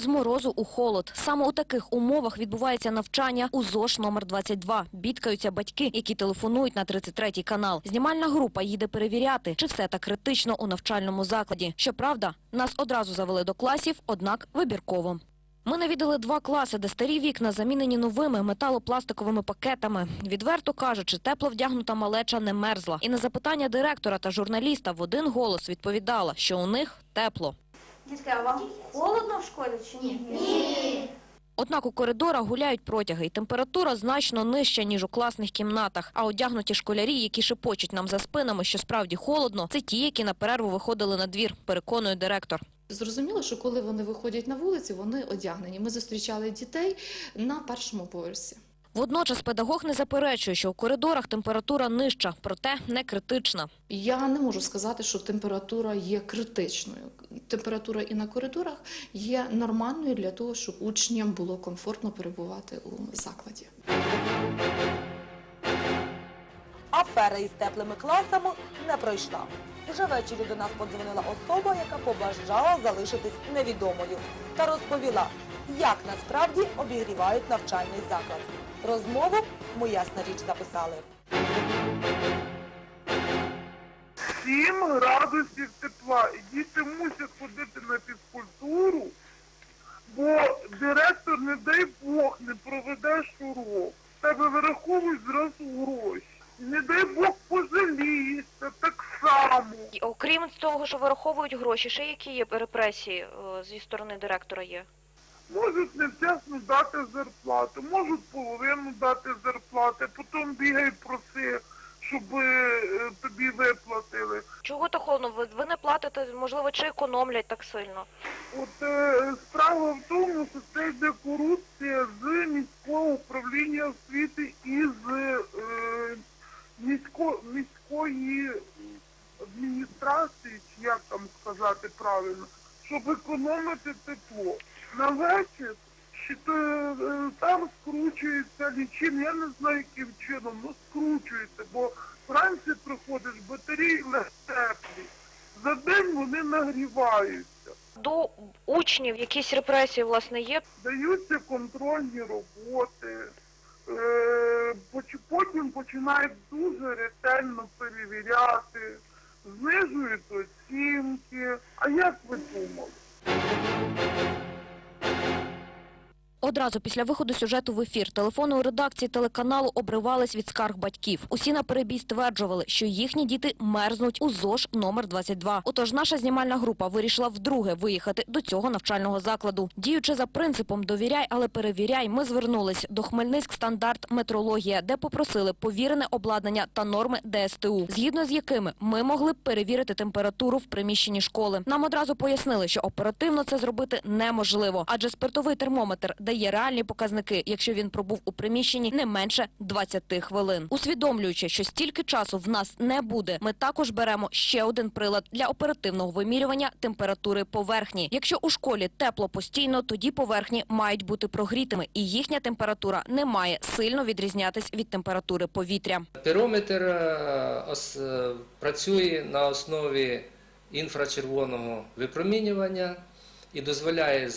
З морозу у холод. Саме у таких умовах відбувається навчання у ЗОШ номер 22. Бідкаються батьки, які телефонують на 33-й канал. Знімальна група їде перевіряти, чи все так критично у навчальному закладі. Щоправда, нас одразу завели до класів, однак вибірково. Ми навідали два класи, де старі вікна замінені новими металопластиковими пакетами. Відверто кажучи, тепло вдягнута малеча не мерзла. І на запитання директора та журналіста в один голос відповідала, що у них тепло. Дітки, а вам холодно в школі чи ні? Однак у коридорах гуляють протяги, і температура значно нижча, ніж у класних кімнатах. А одягнуті школярі, які шепочуть нам за спинами, що справді холодно, це ті, які на перерву виходили на двір, переконує директор. Зрозуміло, що коли вони виходять на вулиці, вони одягнені. Ми зустрічали дітей на першому поверсі. Водночас педагог не заперечує, що у коридорах температура нижча, проте не критична. Я не можу сказати, що температура є критичною. Температура і на коридорах є нормальною для того, щоб учням було комфортно перебувати у закладі. Афера із теплими класами не пройшла. Вже ввечері до нас подзвонила особа, яка побажала залишитись невідомою та розповіла, як насправді обігрівають навчальний заклад. Розмову ми ясна річ записали. 7 градусів тепла. І діти мусять ходити на фізкультуру, бо директор, не дай Бог, не проведе урок. Тебе вираховують зразу гроші. Не дай Бог пожалієшся так само. Окрім того, що вираховують гроші, ще які є репресії е, зі сторони директора є? Можуть невчасно дати зарплату, можуть половину дати зарплати, потім бігають проси, щоб е, тобі виплатили. Чого так холодно? Ви, ви не платите, можливо, чи економлять так сильно? От е, справа в тому, що це йде корупція з міського управління освіти і з е, місько, міської адміністрації, чи як там сказати правильно, щоб економити тепло. На вечір то, е, там скручується лічин, я не знаю яким чином, ну скручується, бо вранці приходиш, батареї не теплі. За день вони нагріваються. До учнів якісь репресії, власне, є? даються контрольні роботи, е, потім починають дуже ретельно перевіряти, знижують оцінки. А як ви думали? Одразу після виходу сюжету в ефір телефони у редакції телеканалу обривались від скарг батьків. Усі на перебій стверджували, що їхні діти мерзнуть у ЗОЖ номер 22. Отож, наша знімальна група вирішила вдруге виїхати до цього навчального закладу. Діючи за принципом «довіряй, але перевіряй», ми звернулись до Хмельницьк стандарт метрологія, де попросили повірене обладнання та норми ДСТУ, згідно з якими ми могли б перевірити температуру в приміщенні школи. Нам одразу пояснили, що оперативно це зробити неможливо, адже спиртовий термометр дає реальні показники, якщо він пробув у приміщенні не менше 20 хвилин. Усвідомлюючи, що стільки часу в нас не буде, ми також беремо ще один прилад для оперативного вимірювання температури поверхні. Якщо у школі тепло постійно, тоді поверхні мають бути прогрітими, і їхня температура не має сильно відрізнятись від температури повітря. Пірометр е, е, працює на основі інфрачервоного випромінювання і дозволяє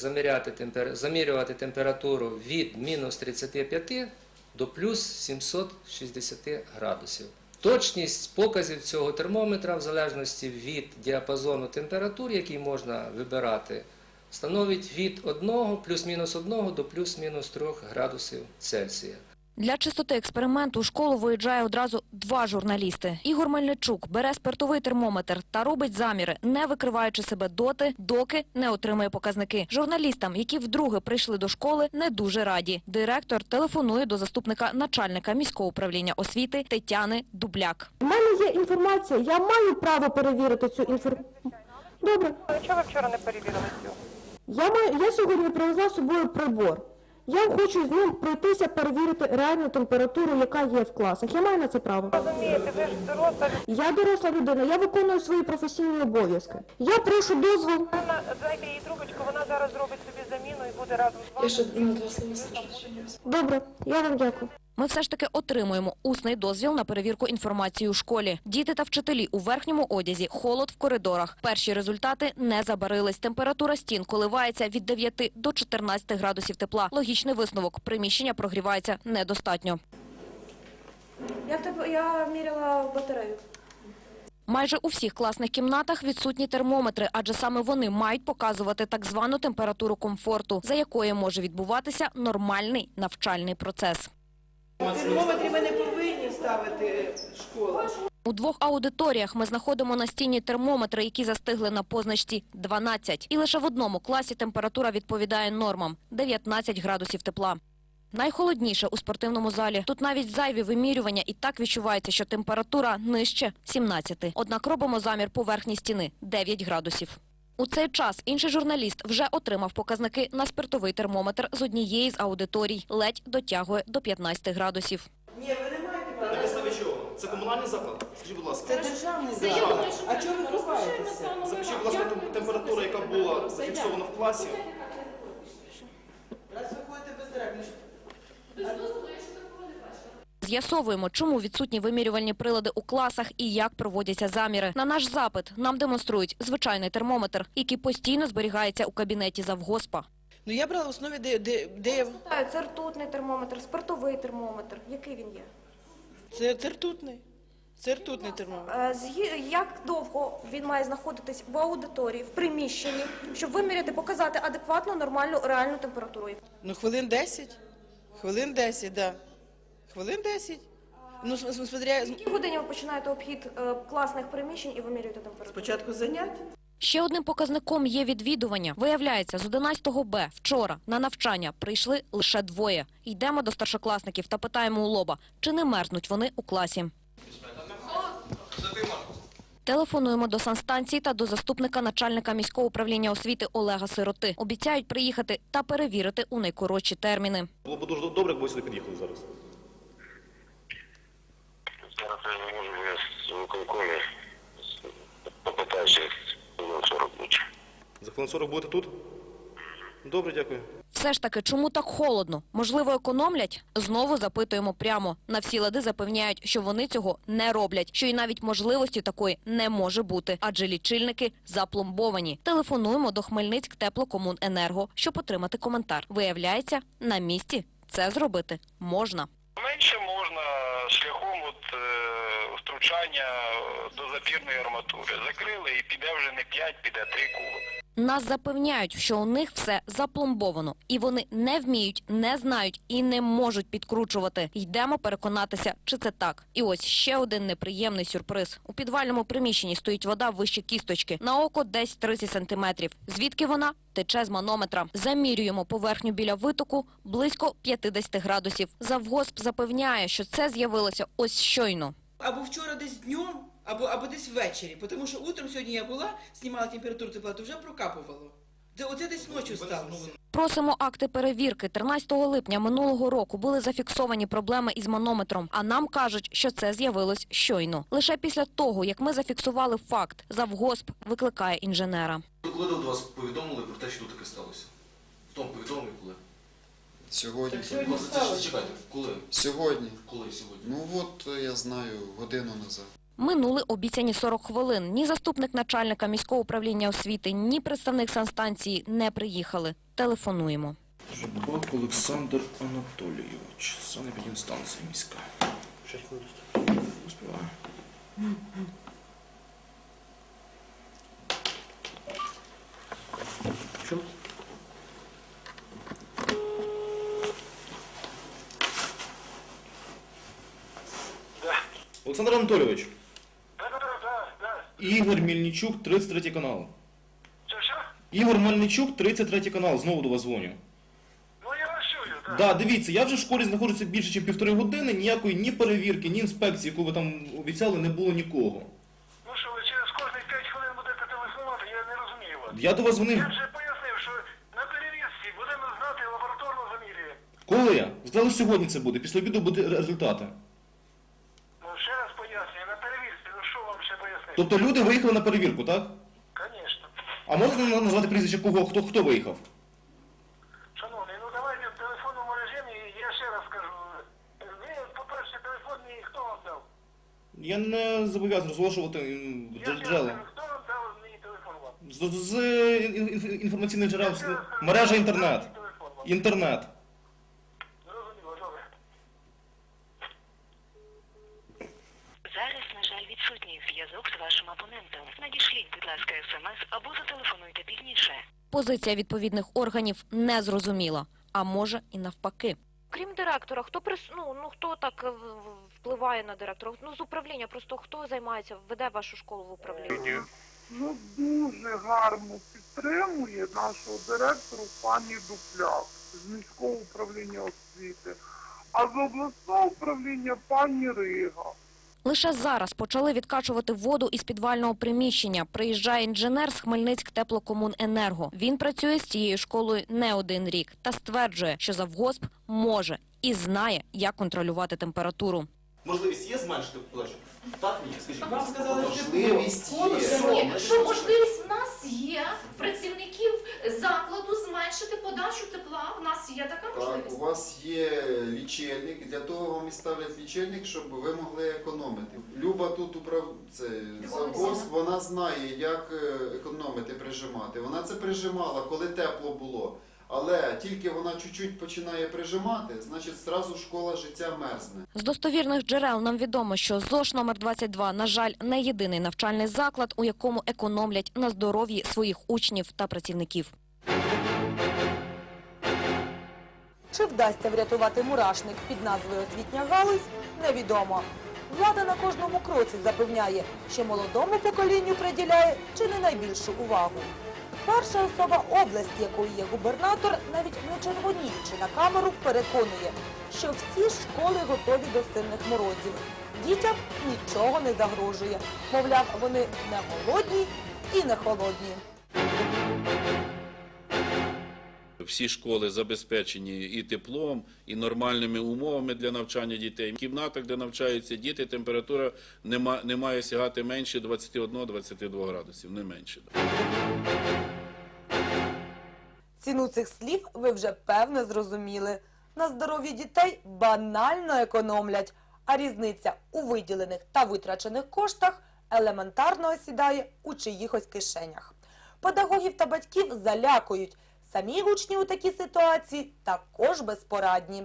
замірювати температуру від мінус 35 до плюс 760 градусів. Точність показів цього термометра в залежності від діапазону температур, який можна вибирати, становить від 1 плюс-мінус 1 до плюс-мінус 3 градусів Цельсія. Для чистоти експерименту у школу виїжджає одразу два журналісти. Ігор Мельничук бере спиртовий термометр та робить заміри, не викриваючи себе доти, доки не отримує показники. Журналістам, які вдруге прийшли до школи, не дуже раді. Директор телефонує до заступника начальника міського управління освіти Тетяни Дубляк. У мене є інформація, я маю право перевірити цю інформацію. Добре. Чого ви вчора не перевірили цього? Я маю я сьогодні привезла з собою прибор. Я хочу з ним пройтися, перевірити реальну температуру, яка є в класах. Я маю на це право. Розумієте, ви ж доросла Я доросла людина, я виконую свої професійні обов'язки. Я прошу дозвол. людина, дайте їй трубочку, вона зараз зробить собі заміну і буде разом з вами. Я ще на два слова скажу. Добре, я вам дякую. Ми все ж таки отримуємо усний дозвіл на перевірку інформації у школі. Діти та вчителі у верхньому одязі, холод в коридорах. Перші результати не забарились. Температура стін коливається від 9 до 14 градусів тепла. Логічний висновок. Приміщення прогрівається недостатньо. Я тебе я міряла батарею. Майже у всіх класних кімнатах відсутні термометри, адже саме вони мають показувати так звану температуру комфорту, за якою може відбуватися нормальний навчальний процес. Термометри ми не повинні ставити школа. У двох аудиторіях ми знаходимо настінні термометри, які застигли на позначці 12. І лише в одному класі температура відповідає нормам – 19 градусів тепла. Найхолодніше у спортивному залі. Тут навіть зайві вимірювання і так відчувається, що температура нижче 17. Однак робимо замір поверхні стіни – 9 градусів. У цей час інший журналіст вже отримав показники на спиртовий термометр з однієї з аудиторій. Ледь дотягує до 15 градусів. Ні, ви не маєте На права. підставі чого? Це комунальний заклад? Скажіть, будь ласка. Це державний заклад. А чого ви ховаєтеся? Запишіть, будь ласка, тем- температура, яка була зафіксована в класі. Раз ви ходите без директора. З'ясовуємо, чому відсутні вимірювальні прилади у класах і як проводяться заміри. На наш запит нам демонструють звичайний термометр, який постійно зберігається у кабінеті завгоспа. Ну я брала в основі, де, де, де я... Питаю, Це ртутний термометр, спиртовий термометр. Який він є? Це, це ртутний. Це ртутний термометр. Е, згі- Як довго він має знаходитись в аудиторії, в приміщенні, щоб виміряти, показати адекватну, нормальну, реальну температуру? Ну хвилин 10. Хвилин 10, да. Хвилин 10. Ну, см- см- смотря... В якій годині ви починаєте обхід е, класних приміщень і вимірюєте температуру? Спочатку занять. Ще одним показником є відвідування. Виявляється, з 11 Б вчора на навчання прийшли лише двоє. Йдемо до старшокласників та питаємо у лоба, чи не мерзнуть вони у класі. Телефонуємо до санстанції та до заступника начальника міського управління освіти Олега Сироти. Обіцяють приїхати та перевірити у найкоротші терміни. Було б дуже добре, якби ви сюди під'їхали зараз. Зараз я не можу, я з виконкомі. Попитаюся, хвилин 40 бути. За хвилин 40 будете тут? Добре, дякую. Все ж таки, чому так холодно? Можливо, економлять? Знову запитуємо прямо. На всі лади запевняють, що вони цього не роблять, що і навіть можливості такої не може бути, адже лічильники запломбовані. Телефонуємо до Хмельницьк теплокомуненерго, щоб отримати коментар. Виявляється, на місці це зробити можна. Менше можна втручання до запірної арматури. Закрили і піде вже не 5, піде 3 куби. Нас запевняють, що у них все запломбовано, і вони не вміють, не знають і не можуть підкручувати. Йдемо переконатися, чи це так. І ось ще один неприємний сюрприз. У підвальному приміщенні стоїть вода вище кісточки, на око десь 30 сантиметрів. Звідки вона? Тече з манометра. Замірюємо поверхню біля витоку близько 50 градусів. Завгосп запевняє, що це з'явилося ось щойно. Або вчора десь днем, або, або десь ввечері. Тому що утром сьогодні я була, знімала температуру тепла, то вже прокапувало. Це оце десь ночі сталося. Просимо акти перевірки. 13 липня минулого року були зафіксовані проблеми із манометром, а нам кажуть, що це з'явилось щойно. Лише після того, як ми зафіксували факт, завгосп викликає інженера. Коли до вас повідомили про те, що тут таке сталося? В тому повідомлені коли? Сьогодні. Так сьогодні сталося. Чекайте, коли? Сьогодні. Коли сьогодні? Ну от е, я знаю, годину назад. Минули обіцяні 40 хвилин. Ні заступник начальника міського управління освіти, ні представник санстанції не приїхали. Телефонуємо. Жубак Олександр Анатолійович, санепідінстанція міська. Шесть хвилин. Успіваю. Що? Олександр Анатолійович. Ігор Мільничук, 33 канал. Що, що? Ігор Мельничук, 33 канал, знову до вас дзвоню. Ну я вас чую, так. Да, дивіться, я вже в школі знаходжуся більше, ніж півтори години, ніякої ні перевірки, ні інспекції, яку ви там обіцяли, не було нікого. Ну що, ви через кожні 5 хвилин будете телефонувати, я не розумію вас. Я до вас дзвонив. Я вже пояснив, що на перевірці будемо знати лабораторно замірює. Коли? Сказали, сьогодні це буде, після обіду буде результати. Тобто люди виїхали на перевірку, так? Звісно. А можна назвати прізвище кого? Хто хто виїхав? Шановний, ну давайте в телефонному режимі, я ще раз кажу. Ви, по-перше, телефон мій хто вам дав? Я не зобов'язаний розголошувати джерела. хто вам дав мій телефон вам? З, з- інформаційних джерел з- мережа інтернет. Телефон. Інтернет. Зв'язок з вашим абонентом. Надішліть, будь ласка, смс або зателефонуйте пізніше. Позиція відповідних органів не зрозуміла, а може і навпаки. Крім директора, хто прис... ну, ну хто так е, впливає на директора? Ну з управління, просто хто займається, веде вашу школу в управлінні? Ну, дуже гарно підтримує нашого директора пані Дупляк з міського управління освіти, а з обласного управління пані Рига. Лише зараз почали відкачувати воду із підвального приміщення. Приїжджає інженер з Хмельницьк теплокомуненерго. Він працює з цією школою не один рік та стверджує, що завгосп може і знає, як контролювати температуру. Можливість є зменшити площу? Так, ні, скажіть. Вам сказали, що Можливість є. Ні, що можливість в нас є працівників закладу зменшити подачу тепла. В нас є така Так, у вас є лічильник, для того вам і ставлять лічильник, щоб ви могли економити. Люба тут управ... це завгосп, вона знає, як е, економити, прижимати. Вона це прижимала, коли тепло було. Але тільки вона чуть-чуть починає прижимати, значить зразу школа життя мерзне. З достовірних джерел нам відомо, що ЗОШ номер 22, на жаль, не єдиний навчальний заклад, у якому економлять на здоров'ї своїх учнів та працівників. Чи вдасться врятувати мурашник під назвою освітня галузь, невідомо. Влада на кожному кроці запевняє, що молодому поколінню приділяє чи не найбільшу увагу. Перша особа області, якою є губернатор, навіть не червоніючи на камеру, переконує, що всі школи готові до сильних морозів. Дітям нічого не загрожує. Мовляв, вони не голодні і не холодні. Всі школи забезпечені і теплом, і нормальними умовами для навчання дітей. В кімнатах, де навчаються діти, температура не, має сягати менше 21-22 градусів, не менше. Ціну цих слів ви вже певне зрозуміли. На здоров'ї дітей банально економлять, а різниця у виділених та витрачених коштах елементарно осідає у чиїхось кишенях. Педагогів та батьків залякують. Самі учні у такій ситуації також безпорадні.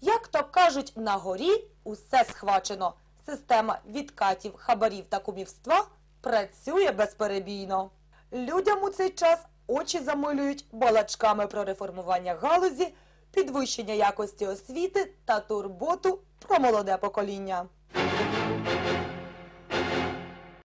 Як то кажуть, на горі усе схвачено. Система відкатів, хабарів та кумівства працює безперебійно. Людям у цей час очі замилюють балачками про реформування галузі, підвищення якості освіти та турботу про молоде покоління.